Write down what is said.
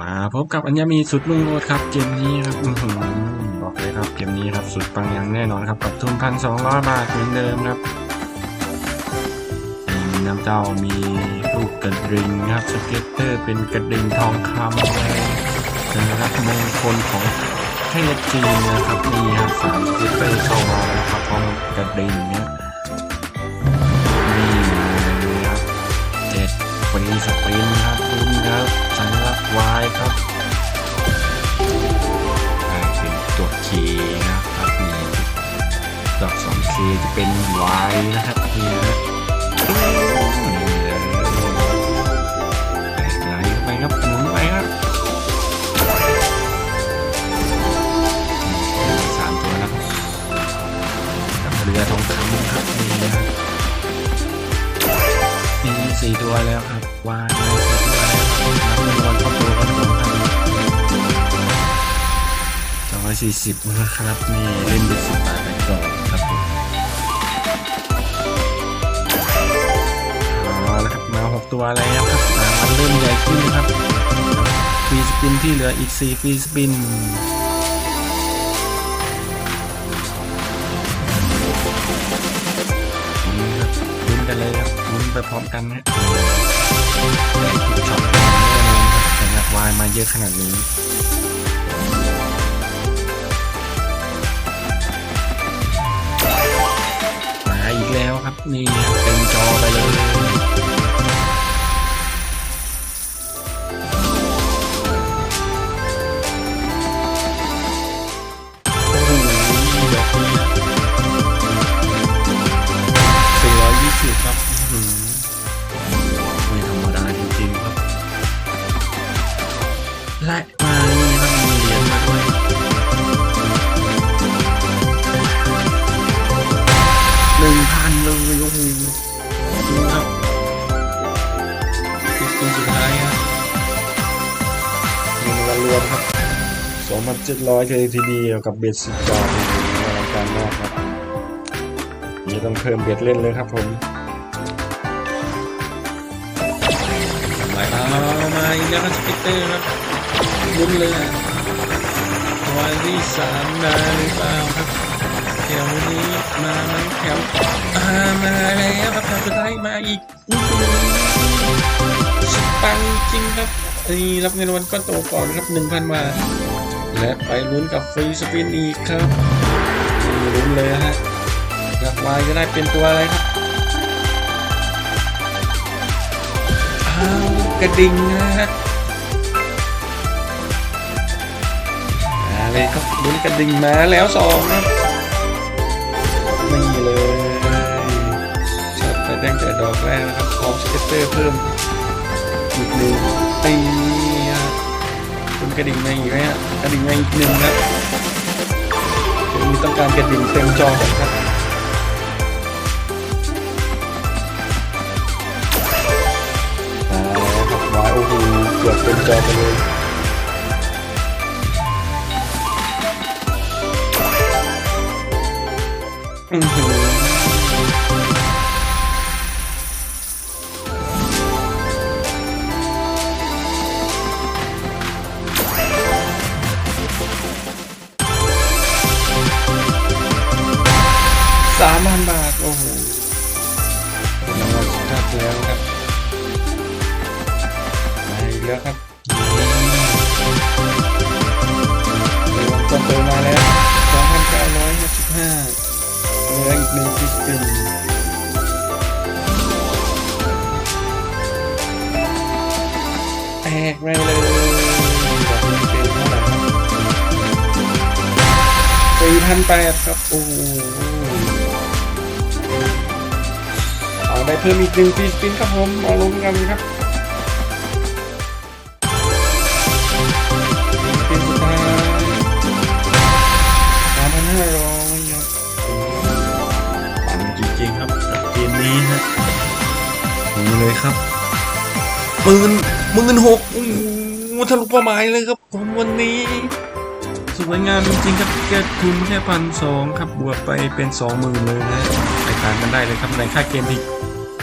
มาพบกับอัญญามีสุดลุงโรดครับเกมนี้ครับบอกเลยครับเกมนี้ครับสุดปังอย่างแน่นอนครับกับทุนพันสองร้อยบาทเหมือนเดิมครับมีน้ำเจ้ามีลูกกระดิ่งครับสเก็ตเตอร์เป็นกระดิ่งทองคำเลยนะครับมงคลของเทพจีนนะครับนี่ครับสามสเก็ตเตอร์เข้ามาครับพร้อมกับกระดิ่งเนี่ย ฟรีสปรินครับคุณครับสัญลักษณ์วายครับได้เป็นตัวเคนะครับนี่ดอกสองเคจะเป็นวายนะครับนี่นะ สี่ตัวแล้วครับวายสี่ตัวแล้วครับนับเงินรางวัลเข้าตัวครับผมครับสองร้อยสี่สิบนะครับนี่เล่นเป็นสิบบาทไปก่อนครับผมเอาละครับมาหกตัวแล้วครับอ่ามันเริ่มใหญ่ขึ้นครับฟรีสปินที่เหลืออีกสี่ฟรีสปินลุ้นครับลุ้นกันเลยครับลุ้น ไปพร้อมกันนะได้ทุกช็อตแน่นอนครับสำหรับวายมาเยอะขนาดนี้มาอีกแล้วครับนี่ และมานี่ครับมีเหรียญมาด้วยหนึ่งพันเลยโอ้โหดูครับสิบคนสุดท้ายครับเงินรางวัลรวมครับสองพันเจ็ดร้อยเลยทีเดียวกับเบ็ดสิบจอโอ้โหอลังการมากครับนี่ต้องเพิ่มเบ็ดเล่นเลยครับผมทำไรเอามาอีกแล้วครับสกิตเตอร์ครับ ลุ้นเลยวันที่สามมาหรือเปล่าครับแถวนี้มาไหมแถวอ่ามาแล้วครับแถวสุดท้ายมาอีกสุดปังจริงครับนี่รับเงินรางวัลก้อนโตก่อนครับหนึ่งพันบาทและไปลุ้นกับฟรีสปินอีกครับมีลุ้นเลยฮะอยากวายจะได้เป็นตัวอะไรครับอ้าวกระดิ่งนะฮะ เลยครับลุ้นกระดิ่งมาแล้วสองครับนี่เลยช็อตแต่แดงแต่ดอกแรกนะครับพร้อมสเก็ตเตอร์เพิ่มอีกหนึ่งตีลุ้นกระดิ่งมาอีกไหมฮะกระดิ่งมาอีกหนึ่งครับเดี๋ยวนี้ต้องการกระดิ่งเต็มจอก่อนครับมาแล้วครับวโอ้โหเกือบเต็มจอไปเลย สามพันบาท โอ้โหรางวัลสุดท้ายแล้วครับมาอีกแล้วครับ อีกหนึ่งฟิสปินแตกไปเลยแบบนี้เป็นเท่าไหร่สี่พันแปดครับ โอ้โหเอาได้เพิ่มอีกหนึ่งฟีสปินครับผมมาลงกันครับ เลยครับหมื่นหมื่นหกโอ้โหทะลุเป้าหมายเลยครับผมวันนี้ สวยงามจริงๆครับเกิดทุนแค่พันสองครับบวกไปเป็นสองหมื่นเลยนะไปทานกันได้เลยครับในค่าเกมที่